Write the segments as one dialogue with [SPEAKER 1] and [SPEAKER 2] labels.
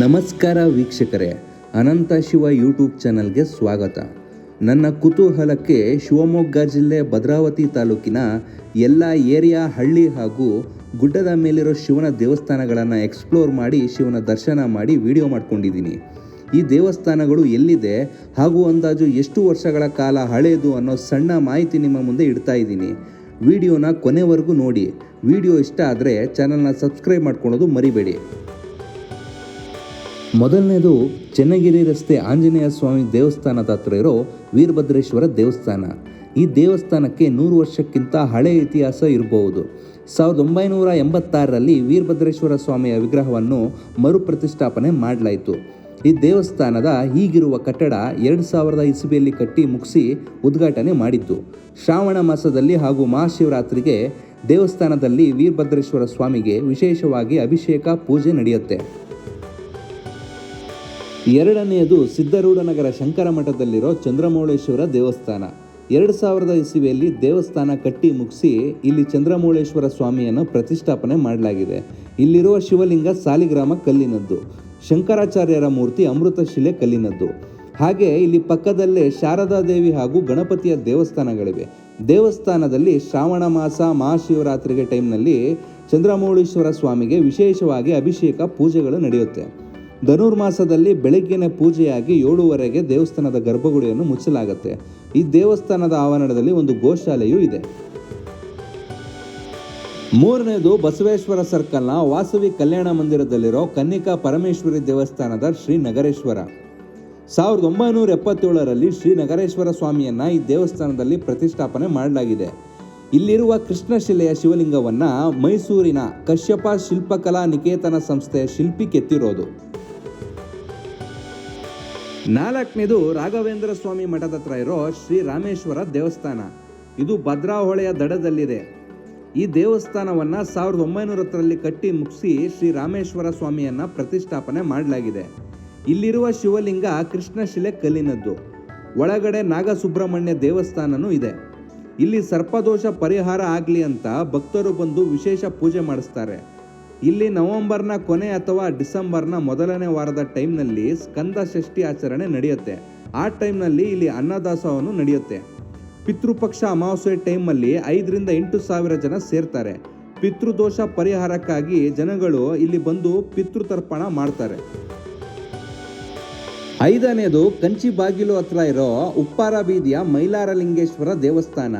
[SPEAKER 1] ನಮಸ್ಕಾರ ವೀಕ್ಷಕರೇ, ಅನಂತ ಶಿವ ಯೂಟ್ಯೂಬ್ ಚಾನಲ್ಗೆ ಸ್ವಾಗತ. ನನ್ನ ಕುತೂಹಲಕ್ಕೆ ಶಿವಮೊಗ್ಗ ಜಿಲ್ಲೆ ಭದ್ರಾವತಿ ತಾಲೂಕಿನ ಎಲ್ಲ ಏರಿಯಾ, ಹಳ್ಳಿ ಹಾಗೂ ಗುಡ್ಡದ ಮೇಲಿರೋ ಶಿವನ ದೇವಸ್ಥಾನಗಳನ್ನು ಎಕ್ಸ್ಪ್ಲೋರ್ ಮಾಡಿ ಶಿವನ ದರ್ಶನ ಮಾಡಿ ವಿಡಿಯೋ ಮಾಡ್ಕೊಂಡಿದ್ದೀನಿ. ಈ ದೇವಸ್ಥಾನಗಳು ಎಲ್ಲಿದೆ, ಹಾಗೂ ಅಂದಾಜು ಎಷ್ಟು ವರ್ಷಗಳ ಕಾಲ ಹಳೆಯದು ಅನ್ನೋ ಸಣ್ಣ ಮಾಹಿತಿ ನಿಮ್ಮ ಮುಂದೆ ಇಡ್ತಾ ಇದ್ದೀನಿ. ವಿಡಿಯೋನ ಕೊನೆವರೆಗೂ ನೋಡಿ. ವಿಡಿಯೋ ಇಷ್ಟ ಆದರೆ ಚಾನಲ್ನ ಸಬ್ಸ್ಕ್ರೈಬ್ ಮಾಡ್ಕೊಳ್ಳೋದು ಮರಿಬೇಡಿ. ಮೊದಲನೇದು ಚೆನ್ನಗಿರಿ ರಸ್ತೆ ಆಂಜನೇಯ ಸ್ವಾಮಿ ದೇವಸ್ಥಾನದ ಹತ್ರ ಇರೋ ವೀರಭದ್ರೇಶ್ವರ ದೇವಸ್ಥಾನ. ಈ ದೇವಸ್ಥಾನಕ್ಕೆ ನೂರು ವರ್ಷಕ್ಕಿಂತ ಹಳೆಯ ಇತಿಹಾಸ ಇರಬಹುದು. ಸಾವಿರದ ಒಂಬೈನೂರ ಎಂಬತ್ತಾರರಲ್ಲಿ ವೀರಭದ್ರೇಶ್ವರ ಸ್ವಾಮಿಯ ವಿಗ್ರಹವನ್ನು ಮರುಪ್ರತಿಷ್ಠಾಪನೆ ಮಾಡಲಾಯಿತು. ಈ ದೇವಸ್ಥಾನದ ಈಗಿರುವ ಕಟ್ಟಡ ಎರಡು ಸಾವಿರದ ಇಸುಬಿಯಲ್ಲಿ ಕಟ್ಟಿ ಮುಗಿಸಿ ಉದ್ಘಾಟನೆ ಮಾಡಿದ್ದು. ಶ್ರಾವಣ ಮಾಸದಲ್ಲಿ ಹಾಗೂ ಮಹಾಶಿವರಾತ್ರಿಗೆ ದೇವಸ್ಥಾನದಲ್ಲಿ ವೀರಭದ್ರೇಶ್ವರ ಸ್ವಾಮಿಗೆ ವಿಶೇಷವಾಗಿ ಅಭಿಷೇಕ, ಪೂಜೆ ನಡೆಯುತ್ತೆ. ಎರಡನೆಯದು ಸಿದ್ಧರೂಢನಗರ ಶಂಕರ ಮಠದಲ್ಲಿರೋ ಚಂದ್ರಮೌಳೇಶ್ವರ ದೇವಸ್ಥಾನ. ಎರಡು ಸಾವಿರದ ಇಸವಿಯಲ್ಲಿ ದೇವಸ್ಥಾನ ಕಟ್ಟಿ ಮುಗಿಸಿ ಇಲ್ಲಿ ಚಂದ್ರಮೌಳೇಶ್ವರ ಸ್ವಾಮಿಯನ್ನು ಪ್ರತಿಷ್ಠಾಪನೆ ಮಾಡಲಾಗಿದೆ. ಇಲ್ಲಿರುವ ಶಿವಲಿಂಗ ಸಾಲಿಗ್ರಾಮ ಕಲ್ಲಿನದ್ದು. ಶಂಕರಾಚಾರ್ಯರ ಮೂರ್ತಿ ಅಮೃತ ಶಿಲೆ ಕಲ್ಲಿನದ್ದು. ಹಾಗೆ ಇಲ್ಲಿ ಪಕ್ಕದಲ್ಲೇ ಶಾರದಾ ದೇವಿ ಹಾಗೂ ಗಣಪತಿಯ ದೇವಸ್ಥಾನಗಳಿವೆ. ದೇವಸ್ಥಾನದಲ್ಲಿ ಶ್ರಾವಣ ಮಾಸ, ಮಹಾಶಿವರಾತ್ರಿಗೆ ಟೈಮ್ನಲ್ಲಿ ಚಂದ್ರಮೌಳೇಶ್ವರ ಸ್ವಾಮಿಗೆ ವಿಶೇಷವಾಗಿ ಅಭಿಷೇಕ, ಪೂಜೆಗಳು ನಡೆಯುತ್ತೆ. ಧನುರ್ಮಾಸದಲ್ಲಿ ಬೆಳಗ್ಗಿನ ಪೂಜೆಯಾಗಿ ಏಳುವರೆಗೆ ದೇವಸ್ಥಾನದ ಗರ್ಭಗುಡಿಯನ್ನು ಮುಚ್ಚಲಾಗುತ್ತೆ. ಈ ದೇವಸ್ಥಾನದ ಆವರಣದಲ್ಲಿ ಒಂದು ಗೋಶಾಲೆಯೂ ಇದೆ. ಮೂರನೇದು ಬಸವೇಶ್ವರ ಸರ್ಕಲ್ನ ವಾಸವಿ ಕಲ್ಯಾಣ ಮಂದಿರದಲ್ಲಿರೋ ಕನ್ನಿಕಾ ಪರಮೇಶ್ವರಿ ದೇವಸ್ಥಾನದ ಶ್ರೀ ನಗರೇಶ್ವರ. ಸಾವಿರದ ಒಂಬೈನೂರ ಎಪ್ಪತ್ತೇಳರಲ್ಲಿ ಶ್ರೀ ನಗರೇಶ್ವರ ಸ್ವಾಮಿಯನ್ನ ಈ ದೇವಸ್ಥಾನದಲ್ಲಿ ಪ್ರತಿಷ್ಠಾಪನೆ ಮಾಡಲಾಗಿದೆ. ಇಲ್ಲಿರುವ ಕೃಷ್ಣಶಿಲೆಯ ಶಿವಲಿಂಗವನ್ನ ಮೈಸೂರಿನ ಕಶ್ಯಪ ಶಿಲ್ಪಕಲಾ ನಿಕೇತನ ಸಂಸ್ಥೆಯ ಶಿಲ್ಪಿ ಕೆತ್ತಿರೋದು. ನಾಲ್ಕನೇದು ರಾಘವೇಂದ್ರ ಸ್ವಾಮಿ ಮಠದ ಹತ್ರ ಇರೋ ಶ್ರೀ ರಾಮೇಶ್ವರ ದೇವಸ್ಥಾನ. ಇದು ಭದ್ರಾ ಹೊಳೆಯ ದಡದಲ್ಲಿದೆ. ಈ ದೇವಸ್ಥಾನವನ್ನ ಸಾವಿರದ ಒಂಬೈನೂರ ಹತ್ತರಲ್ಲಿ ಕಟ್ಟಿ ಮುಗಿಸಿ ಶ್ರೀ ರಾಮೇಶ್ವರ ಸ್ವಾಮಿಯನ್ನ ಪ್ರತಿಷ್ಠಾಪನೆ ಮಾಡಲಾಗಿದೆ. ಇಲ್ಲಿರುವ ಶಿವಲಿಂಗ ಕೃಷ್ಣಶಿಲೆ ಕಲ್ಲಿನದ್ದು. ಒಳಗಡೆ ನಾಗಸುಬ್ರಹ್ಮಣ್ಯ ದೇವಸ್ಥಾನನೂ ಇದೆ. ಇಲ್ಲಿ ಸರ್ಪದೋಷ ಪರಿಹಾರ ಆಗಲಿ ಅಂತ ಭಕ್ತರು ಬಂದು ವಿಶೇಷ ಪೂಜೆ ಮಾಡಿಸ್ತಾರೆ. ಇಲ್ಲಿ ನವೆಂಬರ್ನ ಕೊನೆ ಅಥವಾ ಡಿಸೆಂಬರ್ನ ಮೊದಲನೇ ವಾರದ ಟೈಮ್ನಲ್ಲಿ ಸ್ಕಂದ ಷಷ್ಠಿ ಆಚರಣೆ ನಡೆಯುತ್ತೆ. ಆ ಟೈಮ್ನಲ್ಲಿ ಇಲ್ಲಿ ಅನ್ನದಾಸವನ್ನು ನಡೆಯುತ್ತೆ. ಪಿತೃಪಕ್ಷ ಅಮಾವಾಸ್ಯೆ ಟೈಮಲ್ಲಿ ಐದರಿಂದ ಎಂಟು ಸಾವಿರ ಜನ ಸೇರ್ತಾರೆ. ಪಿತೃದೋಷ ಪರಿಹಾರಕ್ಕಾಗಿ ಜನಗಳು ಇಲ್ಲಿ ಬಂದು ಪಿತೃತರ್ಪಣ ಮಾಡ್ತಾರೆ. ಐದನೇದು ಕಂಚಿ ಬಾಗಿಲು ಹತ್ರ ಇರೋ ಉಪ್ಪಾರ ಬೀದಿಯ ಮೈಲಾರಲಿಂಗೇಶ್ವರ ದೇವಸ್ಥಾನ.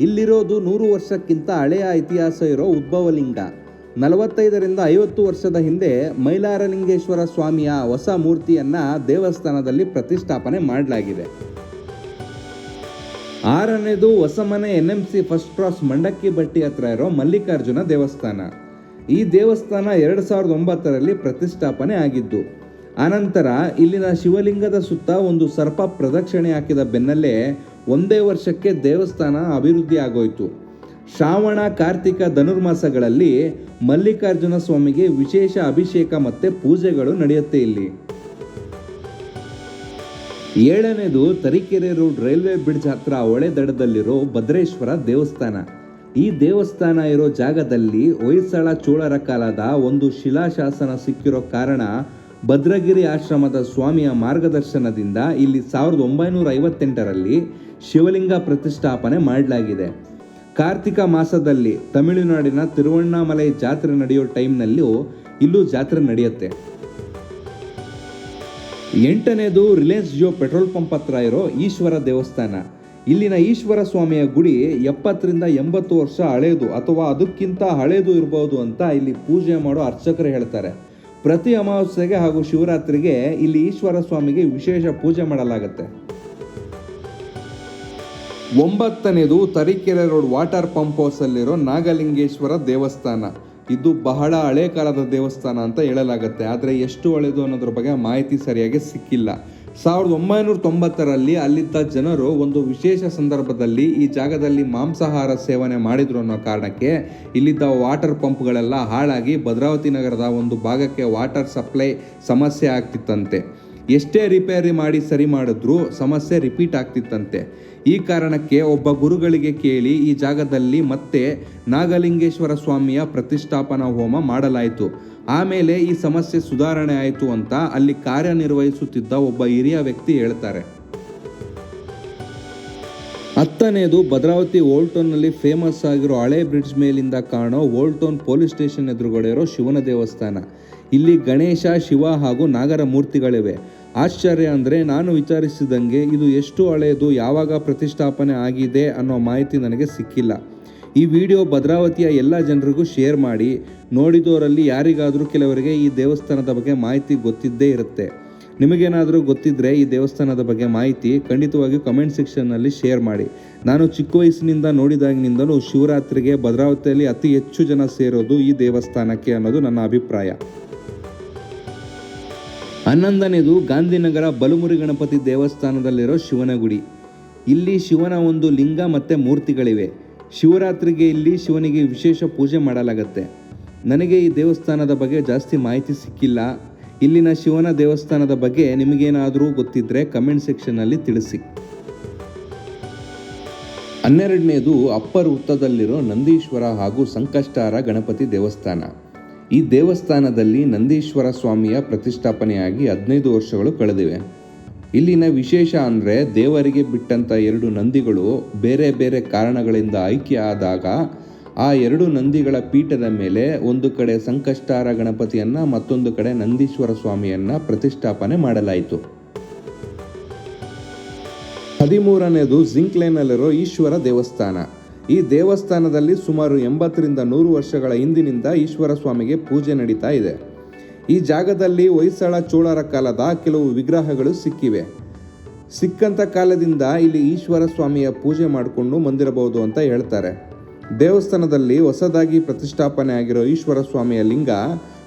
[SPEAKER 1] ಇಲ್ಲಿರೋದು ನೂರು ವರ್ಷಕ್ಕಿಂತ ಹಳೆಯ ಇತಿಹಾಸ ಇರೋ ಉದ್ಭವಲಿಂಗ. ನಲವತ್ತೈದರಿಂದ ಐವತ್ತು ವರ್ಷದ ಹಿಂದೆ ಮೈಲಾರಲಿಂಗೇಶ್ವರ ಸ್ವಾಮಿಯ ಹೊಸ ಮೂರ್ತಿಯನ್ನು ದೇವಸ್ಥಾನದಲ್ಲಿ ಪ್ರತಿಷ್ಠಾಪನೆ ಮಾಡಲಾಗಿದೆ. ಆರನೇದು Hosamane N M C first cross ಮಂಡಕ್ಕಿ ಬಟ್ಟಿ ಹತ್ರ ಇರೋ ಮಲ್ಲಿಕಾರ್ಜುನ ದೇವಸ್ಥಾನ. ಈ ದೇವಸ್ಥಾನ ಎರಡು ಸಾವಿರದ ಒಂಬತ್ತರಲ್ಲಿ ಪ್ರತಿಷ್ಠಾಪನೆ ಆಗಿದ್ದು, ಆನಂತರ ಇಲ್ಲಿನ ಶಿವಲಿಂಗದ ಸುತ್ತ ಒಂದು ಸರ್ಪ ಪ್ರದಕ್ಷಿಣೆ ಹಾಕಿದ ಬೆನ್ನಲ್ಲೇ ಒಂದೇ ವರ್ಷಕ್ಕೆ ದೇವಸ್ಥಾನ ಅಭಿವೃದ್ಧಿ ಆಗೋಯ್ತು. ಶ್ರಾವಣ, ಕಾರ್ತಿಕ, ಧನುರ್ಮಾಸಗಳಲ್ಲಿ ಮಲ್ಲಿಕಾರ್ಜುನ ಸ್ವಾಮಿಗೆ ವಿಶೇಷ ಅಭಿಷೇಕ ಮತ್ತೆ ಪೂಜೆಗಳು ನಡೆಯುತ್ತೆ ಇಲ್ಲಿ. ಏಳನೇದು ತರೀಕೆರೆ ರೋಡ್ ರೈಲ್ವೆ ಬ್ರಿಡ್ಜ್ ಹತ್ರ ಹೊಳೆ ದಡದಲ್ಲಿರೋ ಭದ್ರೇಶ್ವರ ದೇವಸ್ಥಾನ. ಈ ದೇವಸ್ಥಾನ ಇರೋ ಜಾಗದಲ್ಲಿ ಹೊಯ್ಸಳ ಚೋಳರ ಕಾಲದ ಒಂದು ಶಿಲಾಶಾಸನ ಸಿಕ್ಕಿರೋ ಕಾರಣ ಭದ್ರಗಿರಿ ಆಶ್ರಮದ ಸ್ವಾಮಿಯ ಮಾರ್ಗದರ್ಶನದಿಂದ ಇಲ್ಲಿ ಸಾವಿರದ ಒಂಬೈನೂರ ಐವತ್ತೆಂಟರಲ್ಲಿ ಶಿವಲಿಂಗ ಪ್ರತಿಷ್ಠಾಪನೆ ಮಾಡಲಾಗಿದೆ. ಕಾರ್ತಿಕ ಮಾಸದಲ್ಲಿ ತಮಿಳುನಾಡಿನ ತಿರುವಣ್ಣಾಮಲೈ ಜಾತ್ರೆ ನಡೆಯೋ ಟೈಮ್ನಲ್ಲಿಯೂ ಇಲ್ಲೂ ಜಾತ್ರೆ ನಡೆಯುತ್ತೆ. ಎಂಟನೇದು ರಿಲಯನ್ಸ್ ಜಿಯೋ ಪೆಟ್ರೋಲ್ ಪಂಪ್ ಹತ್ರ ಇರೋ ಈಶ್ವರ ದೇವಸ್ಥಾನ. ಇಲ್ಲಿನ ಈಶ್ವರ ಸ್ವಾಮಿಯ ಗುಡಿ ಎಪ್ಪತ್ತರಿಂದ ಎಂಬತ್ತು ವರ್ಷ ಹಳೆಯದು ಅಥವಾ ಅದಕ್ಕಿಂತ ಹಳೆಯದು ಇರಬಹುದು ಅಂತ ಇಲ್ಲಿ ಪೂಜೆ ಮಾಡೋ ಅರ್ಚಕರು ಹೇಳ್ತಾರೆ. ಪ್ರತಿ ಅಮಾವಾಸ್ಯೆಗೆ ಹಾಗೂ ಶಿವರಾತ್ರಿಗೆ ಇಲ್ಲಿ ಈಶ್ವರ ಸ್ವಾಮಿಗೆ ವಿಶೇಷ ಪೂಜೆ ಮಾಡಲಾಗುತ್ತೆ. ಒಂಬತ್ತನೇದು Tarikere road water pump house ಅಲ್ಲಿರೋ ನಾಗಲಿಂಗೇಶ್ವರ ದೇವಸ್ಥಾನ. ಇದು ಬಹಳ ಹಳೆ ಕಾಲದ ದೇವಸ್ಥಾನ ಅಂತ ಹೇಳಲಾಗುತ್ತೆ. ಆದರೆ ಎಷ್ಟು ಹಳೆದು ಅನ್ನೋದ್ರ ಬಗ್ಗೆ ಮಾಹಿತಿ ಸರಿಯಾಗಿ ಸಿಕ್ಕಿಲ್ಲ. ಸಾವಿರದ ಒಂಬೈನೂರ ತೊಂಬತ್ತರಲ್ಲಿ ಅಲ್ಲಿದ್ದ ಜನರು ಒಂದು ವಿಶೇಷ ಸಂದರ್ಭದಲ್ಲಿ ಈ ಜಾಗದಲ್ಲಿ ಮಾಂಸಾಹಾರ ಸೇವನೆ ಮಾಡಿದ್ರು ಅನ್ನೋ ಕಾರಣಕ್ಕೆ ಇಲ್ಲಿದ್ದ ವಾಟರ್ ಪಂಪ್ಗಳೆಲ್ಲ ಹಾಳಾಗಿ ಭದ್ರಾವತಿ ನಗರದ ಒಂದು ಭಾಗಕ್ಕೆ ವಾಟರ್ ಸಪ್ಲೈ ಸಮಸ್ಯೆ ಆಗ್ತಿತ್ತಂತೆ. ಎಷ್ಟೇ ರಿಪೇರಿ ಮಾಡಿ ಸರಿ ಮಾಡಿದ್ರೂ ಸಮಸ್ಯೆ ರಿಪೀಟ್ ಆಗ್ತಿತ್ತಂತೆ. ಈ ಕಾರಣಕ್ಕೆ ಒಬ್ಬ ಗುರುಗಳಿಗೆ ಕೇಳಿ ಈ ಜಾಗದಲ್ಲಿ ಮತ್ತೆ ನಾಗಲಿಂಗೇಶ್ವರ ಸ್ವಾಮಿಯ ಪ್ರತಿಷ್ಠಾಪನಾ ಹೋಮ ಮಾಡಲಾಯಿತು. ಆಮೇಲೆ ಈ ಸಮಸ್ಯೆ ಸುಧಾರಣೆ ಆಯಿತು ಅಂತ ಅಲ್ಲಿ ಕಾರ್ಯನಿರ್ವಹಿಸುತ್ತಿದ್ದ ಒಬ್ಬ ಹಿರಿಯ ವ್ಯಕ್ತಿ ಹೇಳ್ತಾರೆ. ಹತ್ತನೇದು ಭದ್ರಾವತಿ ಓಲ್ಟೋನ್ನಲ್ಲಿ ಫೇಮಸ್ ಆಗಿರೋ ಹಳೆ ಬ್ರಿಡ್ಜ್ ಮೇಲಿಂದ ಕಾಣೋ ಓಲ್ಟೋನ್ ಪೊಲೀಸ್ ಸ್ಟೇಷನ್ ಎದುರುಗಡೆ ಇರೋ ಶಿವನ ದೇವಸ್ಥಾನ. ಇಲ್ಲಿ ಗಣೇಶ, ಶಿವ ಹಾಗೂ ನಾಗರ ಮೂರ್ತಿಗಳಿವೆ ಆಶ್ಚರ್ಯ ಅಂದರೆ ನಾನು ವಿಚಾರಿಸಿದಂಗೆ ಇದು ಎಷ್ಟು ಹಳೆಯದು, ಯಾವಾಗ ಪ್ರತಿಷ್ಠಾಪನೆ ಆಗಿದೆ ಅನ್ನೋ ಮಾಹಿತಿ ನನಗೆ ಸಿಕ್ಕಿಲ್ಲ. ಈ ವಿಡಿಯೋ ಭದ್ರಾವತಿಯ ಎಲ್ಲ ಜನರಿಗೂ ಶೇರ್ ಮಾಡಿ, ನೋಡಿದವರಲ್ಲಿ ಯಾರಿಗಾದರೂ ಕೆಲವರಿಗೆ ಈ ದೇವಸ್ಥಾನದ ಬಗ್ಗೆ ಮಾಹಿತಿ ಗೊತ್ತಿದ್ದೇ ಇರುತ್ತೆ. ನಿಮಗೇನಾದರೂ ಗೊತ್ತಿದ್ದರೆ ಈ ದೇವಸ್ಥಾನದ ಬಗ್ಗೆ ಮಾಹಿತಿ ಖಂಡಿತವಾಗಿಯೂ ಕಮೆಂಟ್ ಸೆಕ್ಷನ್ನಲ್ಲಿ ಶೇರ್ ಮಾಡಿ. ನಾನು ಚಿಕ್ಕ ವಯಸ್ಸಿನಿಂದ ನೋಡಿದಾಗಿನಿಂದಲೂ ಶಿವರಾತ್ರಿಗೆ ಭದ್ರಾವತಿಯಲ್ಲಿ ಅತಿ ಹೆಚ್ಚು ಜನ ಸೇರೋದು ಈ ದೇವಸ್ಥಾನಕ್ಕೆ ಅನ್ನೋದು ನನ್ನ ಅಭಿಪ್ರಾಯ. ಹನ್ನೊಂದನೇದು ಗಾಂಧಿನಗರ ಬಲಮುರಿ ಗಣಪತಿ ದೇವಸ್ಥಾನದಲ್ಲಿರೋ ಶಿವನ ಗುಡಿ. ಇಲ್ಲಿ ಶಿವನ ಒಂದು ಲಿಂಗ ಮತ್ತು ಮೂರ್ತಿಗಳಿವೆ. ಶಿವರಾತ್ರಿಗೆ ಇಲ್ಲಿ ಶಿವನಿಗೆ ವಿಶೇಷ ಪೂಜೆ ಮಾಡಲಾಗತ್ತೆ. ನನಗೆ ಈ ದೇವಸ್ಥಾನದ ಬಗ್ಗೆ ಜಾಸ್ತಿ ಮಾಹಿತಿ ಸಿಕ್ಕಿಲ್ಲ. ಇಲ್ಲಿನ ಶಿವನ ದೇವಸ್ಥಾನದ ಬಗ್ಗೆ ನಿಮಗೇನಾದರೂ ಗೊತ್ತಿದ್ದರೆ ಕಮೆಂಟ್ ಸೆಕ್ಷನ್ನಲ್ಲಿ ತಿಳಿಸಿ. ಹನ್ನೆರಡನೇದು ಅಪ್ಪರ್ ವೃತ್ತದಲ್ಲಿರೋ ನಂದೀಶ್ವರ ಹಾಗೂ ಸಂಕಷ್ಟಾರ ಗಣಪತಿ ದೇವಸ್ಥಾನ. ಈ ದೇವಸ್ಥಾನದಲ್ಲಿ ನಂದೀಶ್ವರ ಸ್ವಾಮಿಯ ಪ್ರತಿಷ್ಠಾಪನೆಯಾಗಿ ಹದಿನೈದು ವರ್ಷಗಳು ಕಳೆದಿವೆ. ಇಲ್ಲಿನ ವಿಶೇಷ ಅಂದರೆ ದೇವರಿಗೆ ಬಿಟ್ಟಂಥ ಎರಡು ನಂದಿಗಳು ಬೇರೆ ಬೇರೆ ಕಾರಣಗಳಿಂದ ಆಯ್ಕೆ ಆದಾಗ ಆ ಎರಡು ನಂದಿಗಳ ಪೀಠದ ಮೇಲೆ ಒಂದು ಕಡೆ ಸಂಕಷ್ಟಾರ ಗಣಪತಿಯನ್ನ, ಮತ್ತೊಂದು ಕಡೆ ನಂದೀಶ್ವರ ಸ್ವಾಮಿಯನ್ನ ಪ್ರತಿಷ್ಠಾಪನೆ ಮಾಡಲಾಯಿತು. ಹದಿಮೂರನೇದು ಜಿಂಕ್ಲೇನಲ್ಲಿರೋ ಈಶ್ವರ ದೇವಸ್ಥಾನ. ಈ ದೇವಸ್ಥಾನದಲ್ಲಿ ಸುಮಾರು ಎಂಬತ್ತರಿಂದ ನೂರು ವರ್ಷಗಳ ಹಿಂದಿನಿಂದ ಈಶ್ವರ ಸ್ವಾಮಿಗೆ ಪೂಜೆ ನಡೀತಾ ಇದೆ. ಈ ಜಾಗದಲ್ಲಿ ಹೊಯ್ಸಳ ಚೋಳರ ಕಾಲದ ಕೆಲವು ವಿಗ್ರಹಗಳು ಸಿಕ್ಕಿವೆ. ಸಿಕ್ಕಂಥ ಕಾಲದಿಂದ ಇಲ್ಲಿ ಈಶ್ವರ ಸ್ವಾಮಿಯ ಪೂಜೆ ಮಾಡಿಕೊಂಡು ಬಂದಿರಬಹುದು ಅಂತ ಹೇಳ್ತಾರೆ. ದೇವಸ್ಥಾನದಲ್ಲಿ ಹೊಸದಾಗಿ ಪ್ರತಿಷ್ಠಾಪನೆ ಆಗಿರೋ ಈಶ್ವರ ಸ್ವಾಮಿಯ ಲಿಂಗ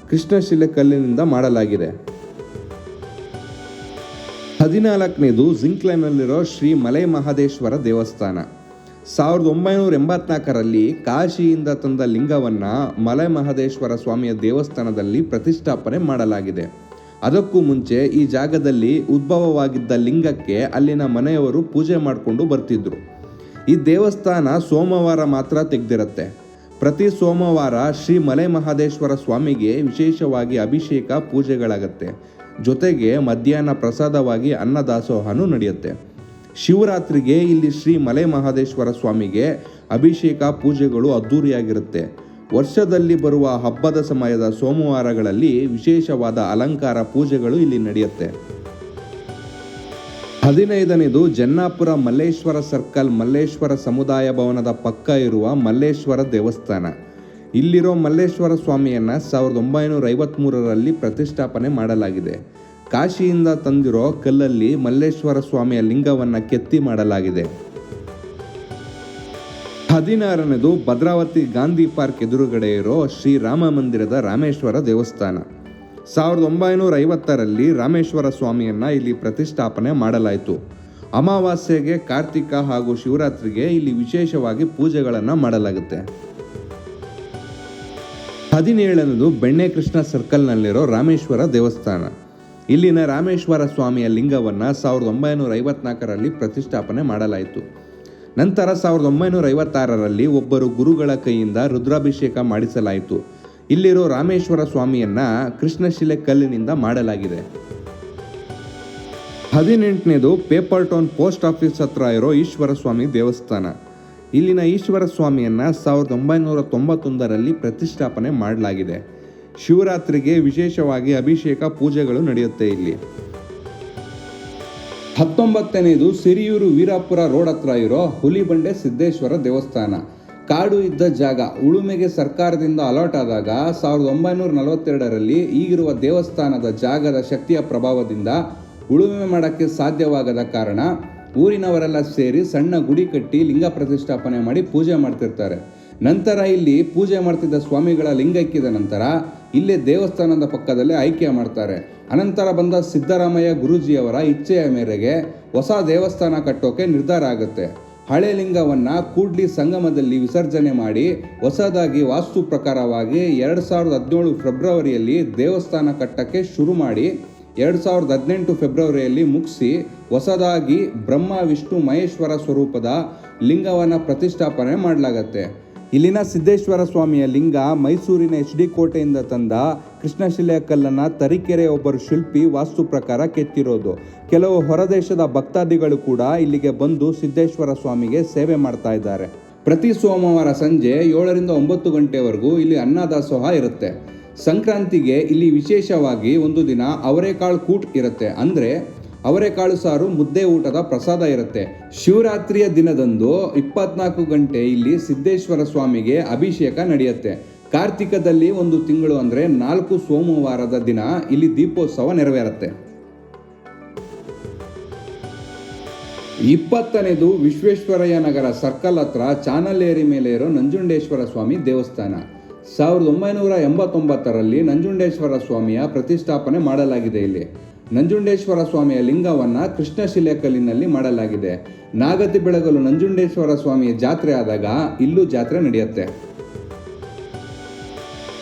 [SPEAKER 1] ಕೃಷ್ಣಶಿಲೆ ಕಲ್ಲಿನಿಂದ ಮಾಡಲಾಗಿದೆ. ಹದಿನಾಲ್ಕನೇದು ಜಿಂಕ್ಲೈನಲ್ಲಿರೋ ಶ್ರೀ ಮಲೈ ಮಹದೇಶ್ವರ ದೇವಸ್ಥಾನ. ಸಾವಿರದ ಒಂಬೈನೂರ ಎಂಬತ್ನಾಲ್ಕರಲ್ಲಿ ಕಾಶಿಯಿಂದ ತಂದ ಲಿಂಗವನ್ನು ಮಲೆ ಮಹದೇಶ್ವರ ಸ್ವಾಮಿಯ ದೇವಸ್ಥಾನದಲ್ಲಿ ಪ್ರತಿಷ್ಠಾಪನೆ ಮಾಡಲಾಗಿದೆ. ಅದಕ್ಕೂ ಮುಂಚೆ ಈ ಜಾಗದಲ್ಲಿ ಉದ್ಭವವಾಗಿದ್ದ ಲಿಂಗಕ್ಕೆ ಅಲ್ಲಿನ ಮನೆಯವರು ಪೂಜೆ ಮಾಡಿಕೊಂಡು ಬರ್ತಿದ್ರು. ಈ ದೇವಸ್ಥಾನ ಸೋಮವಾರ ಮಾತ್ರ ತೆಗೆದಿರುತ್ತೆ. ಪ್ರತಿ ಸೋಮವಾರ ಶ್ರೀ ಮಲೆ ಮಹದೇಶ್ವರ ಸ್ವಾಮಿಗೆ ವಿಶೇಷವಾಗಿ ಅಭಿಷೇಕ ಪೂಜೆಗಳಾಗತ್ತೆ. ಜೊತೆಗೆ ಮಧ್ಯಾಹ್ನ ಪ್ರಸಾದವಾಗಿ ಅನ್ನದಾಸೋಹನೂ ನಡೆಯುತ್ತೆ. ಶಿವರಾತ್ರಿಗೆ ಇಲ್ಲಿ ಶ್ರೀ ಮಲೆ ಮಹದೇಶ್ವರ ಸ್ವಾಮಿಗೆ ಅಭಿಷೇಕ ಪೂಜೆಗಳು ಅದ್ಧೂರಿಯಾಗಿರುತ್ತೆ ವರ್ಷದಲ್ಲಿ ಬರುವ ಹಬ್ಬದ ಸಮಯದ ಸೋಮವಾರಗಳಲ್ಲಿ ವಿಶೇಷವಾದ ಅಲಂಕಾರ ಪೂಜೆಗಳು ಇಲ್ಲಿ ನಡೆಯುತ್ತೆ. ಹದಿನೈದನೇದು ಜನ್ನಾಪುರ ಮಲ್ಲೇಶ್ವರ ಸರ್ಕಲ್ ಮಲ್ಲೇಶ್ವರ ಸಮುದಾಯ ಭವನದ ಪಕ್ಕ ಇರುವ ಮಲ್ಲೇಶ್ವರ ದೇವಸ್ಥಾನ. ಇಲ್ಲಿರೋ ಮಲ್ಲೇಶ್ವರ ಸ್ವಾಮಿಯನ್ನು ಸಾವಿರದ ಒಂಬೈನೂರ ಐವತ್ಮೂರರಲ್ಲಿ ಪ್ರತಿಷ್ಠಾಪನೆ ಮಾಡಲಾಗಿದೆ. ಕಾಶಿಯಿಂದ ತಂದಿರೋ ಕಲ್ಲಲ್ಲಿ ಮಲ್ಲೇಶ್ವರ ಸ್ವಾಮಿಯ ಲಿಂಗವನ್ನು ಕೆತ್ತಿ ಮಾಡಲಾಗಿದೆ. ಹದಿನಾರನೇದು ಭದ್ರಾವತಿ ಗಾಂಧಿ ಪಾರ್ಕ್ ಎದುರುಗಡೆ ಇರೋ ಶ್ರೀರಾಮ ಮಂದಿರದ ರಾಮೇಶ್ವರ ದೇವಸ್ಥಾನ. ಸಾವಿರದ ಒಂಬೈನೂರ ಐವತ್ತರಲ್ಲಿ ರಾಮೇಶ್ವರ ಸ್ವಾಮಿಯನ್ನ ಇಲ್ಲಿ ಪ್ರತಿಷ್ಠಾಪನೆ ಮಾಡಲಾಯಿತು. ಅಮಾವಾಸ್ಯೆಗೆ ಕಾರ್ತಿಕ ಹಾಗೂ ಶಿವರಾತ್ರಿಗೆ ಇಲ್ಲಿ ವಿಶೇಷವಾಗಿ ಪೂಜೆಗಳನ್ನು ಮಾಡಲಾಗುತ್ತೆ. ಹದಿನೇಳನೇದು ಬೆಣ್ಣೆ ಕೃಷ್ಣ ಸರ್ಕಲ್ನಲ್ಲಿರೋ ರಾಮೇಶ್ವರ ದೇವಸ್ಥಾನ. ಇಲ್ಲಿನ ರಾಮೇಶ್ವರ ಸ್ವಾಮಿಯ ಲಿಂಗವನ್ನು ಸಾವಿರದ ಒಂಬೈನೂರ ಐವತ್ನಾಲ್ಕರಲ್ಲಿ ಪ್ರತಿಷ್ಠಾಪನೆ ಮಾಡಲಾಯಿತು. ನಂತರ ಸಾವಿರದ ಒಂಬೈನೂರ ಐವತ್ತಾರರಲ್ಲಿ ಒಬ್ಬರು ಗುರುಗಳ ಕೈಯಿಂದ ರುದ್ರಾಭಿಷೇಕ ಮಾಡಿಸಲಾಯಿತು. ಇಲ್ಲಿರೋ ರಾಮೇಶ್ವರ ಸ್ವಾಮಿಯನ್ನ ಕೃಷ್ಣಶಿಲೆ ಕಲ್ಲಿನಿಂದ ಮಾಡಲಾಗಿದೆ. ಹದಿನೆಂಟನೇದು ಪೇಪರ್ ಟೌನ್ ಪೋಸ್ಟ್ ಆಫೀಸ್ ಹತ್ರ ಇರೋ ಈಶ್ವರ ಸ್ವಾಮಿ ದೇವಸ್ಥಾನ. ಇಲ್ಲಿನ ಈಶ್ವರ ಸ್ವಾಮಿಯನ್ನ ಸಾವಿರದ ಒಂಬೈನೂರ ತೊಂಬತ್ತೊಂದರಲ್ಲಿ ಪ್ರತಿಷ್ಠಾಪನೆ ಮಾಡಲಾಗಿದೆ. ಶಿವರಾತ್ರಿಗೆ ವಿಶೇಷವಾಗಿ ಅಭಿಷೇಕ ಪೂಜೆಗಳು ನಡೆಯುತ್ತೆ ಇಲ್ಲಿ. ಹತ್ತೊಂಬತ್ತನೇದು ಸಿರಿಯೂರು ವೀರಾಪುರ ರೋಡ್ ಹತ್ರ ಇರೋ ಹುಲಿಬಂಡೆ ಸಿದ್ದೇಶ್ವರ ದೇವಸ್ಥಾನ. ಕಾಡು ಇದ್ದ ಜಾಗ ಉಳುಮೆಗೆ ಸರ್ಕಾರದಿಂದ ಅಲರ್ಟ್ ಆದಾಗ ಸಾವಿರದ ಒಂಬೈನೂರ ನಲವತ್ತೆರಡರಲ್ಲಿ ಈಗಿರುವ ದೇವಸ್ಥಾನದ ಜಾಗದ ಶಕ್ತಿಯ ಪ್ರಭಾವದಿಂದ ಉಳುಮೆ ಮಾಡೋಕ್ಕೆ ಸಾಧ್ಯವಾಗದ ಕಾರಣ ಊರಿನವರೆಲ್ಲ ಸೇರಿ ಸಣ್ಣ ಗುಡಿ ಕಟ್ಟಿ ಲಿಂಗ ಪ್ರತಿಷ್ಠಾಪನೆ ಮಾಡಿ ಪೂಜೆ ಮಾಡ್ತಿರ್ತಾರೆ. ನಂತರ ಇಲ್ಲಿ ಪೂಜೆ ಮಾಡ್ತಿದ್ದ ಸ್ವಾಮಿಗಳ ಲಿಂಗಕ್ಕಿದ ನಂತರ ಇಲ್ಲೇ ದೇವಸ್ಥಾನದ ಪಕ್ಕದಲ್ಲೇ ಆಯ್ಕೆ ಮಾಡ್ತಾರೆ. ಅನಂತರ ಬಂದ ಸಿದ್ದರಾಮಯ್ಯ ಗುರೂಜಿಯವರ ಇಚ್ಛೆಯ ಮೇರೆಗೆ ಹೊಸ ದೇವಸ್ಥಾನ ಕಟ್ಟೋಕೆ ನಿರ್ಧಾರ ಆಗುತ್ತೆ. ಹಳೆ ಲಿಂಗವನ್ನು ಕೂಡ್ಲಿ ಸಂಗಮದಲ್ಲಿ ವಿಸರ್ಜನೆ ಮಾಡಿ ಹೊಸದಾಗಿ ವಾಸ್ತು ಪ್ರಕಾರವಾಗಿ ಎರಡು ಸಾವಿರದ ಹದಿನೇಳು ಫೆಬ್ರವರಿಯಲ್ಲಿ ದೇವಸ್ಥಾನ ಕಟ್ಟಕ್ಕೆ ಶುರು ಮಾಡಿ ಎರಡು ಸಾವಿರದ ಹದಿನೆಂಟು ಫೆಬ್ರವರಿಯಲ್ಲಿ ಮುಗಿಸಿ ಹೊಸದಾಗಿ ಬ್ರಹ್ಮ, ವಿಷ್ಣು, ಮಹೇಶ್ವರ ಸ್ವರೂಪದ ಲಿಂಗವನ್ನು ಪ್ರತಿಷ್ಠಾಪನೆ ಮಾಡಲಾಗತ್ತೆ. ಇಲ್ಲಿನ ಸಿದ್ದೇಶ್ವರ ಸ್ವಾಮಿಯ ಲಿಂಗ ಮೈಸೂರಿನ ಎಚ್ ಡಿ ಕೋಟೆಯಿಂದ ತಂದ ಕೃಷ್ಣಶಿಲೆಯ ಕಲ್ಲನ್ನು ತರೀಕೆರೆ ಒಬ್ಬರು ಶಿಲ್ಪಿ ವಾಸ್ತು ಪ್ರಕಾರ ಕೆತ್ತಿರೋದು. ಕೆಲವು ಹೊರದೇಶದ ಭಕ್ತಾದಿಗಳು ಕೂಡ ಇಲ್ಲಿಗೆ ಬಂದು ಸಿದ್ದೇಶ್ವರ ಸ್ವಾಮಿಗೆ ಸೇವೆ ಮಾಡ್ತಾ ಇದ್ದಾರೆ. ಪ್ರತಿ ಸೋಮವಾರ ಸಂಜೆ ಏಳರಿಂದ ಒಂಬತ್ತು ಗಂಟೆವರೆಗೂ ಇಲ್ಲಿ ಅನ್ನದಾಸೋಹ ಇರುತ್ತೆ. ಸಂಕ್ರಾಂತಿಗೆ ಇಲ್ಲಿ ವಿಶೇಷವಾಗಿ ಒಂದು ದಿನ ಅವರೆಕಾಳು ಕೂಟ್ ಇರುತ್ತೆ. ಅಂದರೆ ಅವರೆಕಾಳು ಸಾರು, ಮುದ್ದೆ ಊಟದ ಪ್ರಸಾದ ಇರುತ್ತೆ. ಶಿವರಾತ್ರಿಯ ದಿನದಂದು ಇಪ್ಪತ್ನಾಲ್ಕು ಗಂಟೆ ಇಲ್ಲಿ ಸಿದ್ದೇಶ್ವರ ಸ್ವಾಮಿಗೆ ಅಭಿಷೇಕ ನಡೆಯುತ್ತೆ. ಕಾರ್ತಿಕದಲ್ಲಿ ಒಂದು ತಿಂಗಳು ಅಂದರೆ ನಾಲ್ಕು ಸೋಮವಾರದ ದಿನ ಇಲ್ಲಿ ದೀಪೋತ್ಸವ ನೆರವೇರುತ್ತೆ. ಇಪ್ಪತ್ತನೇದು ವಿಶ್ವೇಶ್ವರಯ್ಯ ನಗರ ಸರ್ಕಲ್ ಹತ್ರ ಚಾನಲ್ ಏರಿ ಮೇಲೆ ಇರೋ ನಂಜುಂಡೇಶ್ವರ ಸ್ವಾಮಿ ದೇವಸ್ಥಾನ. ಸಾವಿರದ ಒಂಬೈನೂರ ಎಂಬತ್ತೊಂಬತ್ತರಲ್ಲಿ ನಂಜುಂಡೇಶ್ವರ ಸ್ವಾಮಿಯ ಪ್ರತಿಷ್ಠಾಪನೆ ಮಾಡಲಾಗಿದೆ ಇಲ್ಲಿ. ನಂಜುಂಡೇಶ್ವರ ಸ್ವಾಮಿಯ ಲಿಂಗವನ್ನ ಕೃಷ್ಣಶಿಲೆ ಕಲ್ಲಿನಲ್ಲಿ ಮಾಡಲಾಗಿದೆ. ನಾಗತಿ ಬೆಳಗಲು ನಂಜುಂಡೇಶ್ವರ ಸ್ವಾಮಿಯ ಜಾತ್ರೆ ಆದಾಗ ಇಲ್ಲೂ ಜಾತ್ರೆ ನಡೆಯುತ್ತೆ.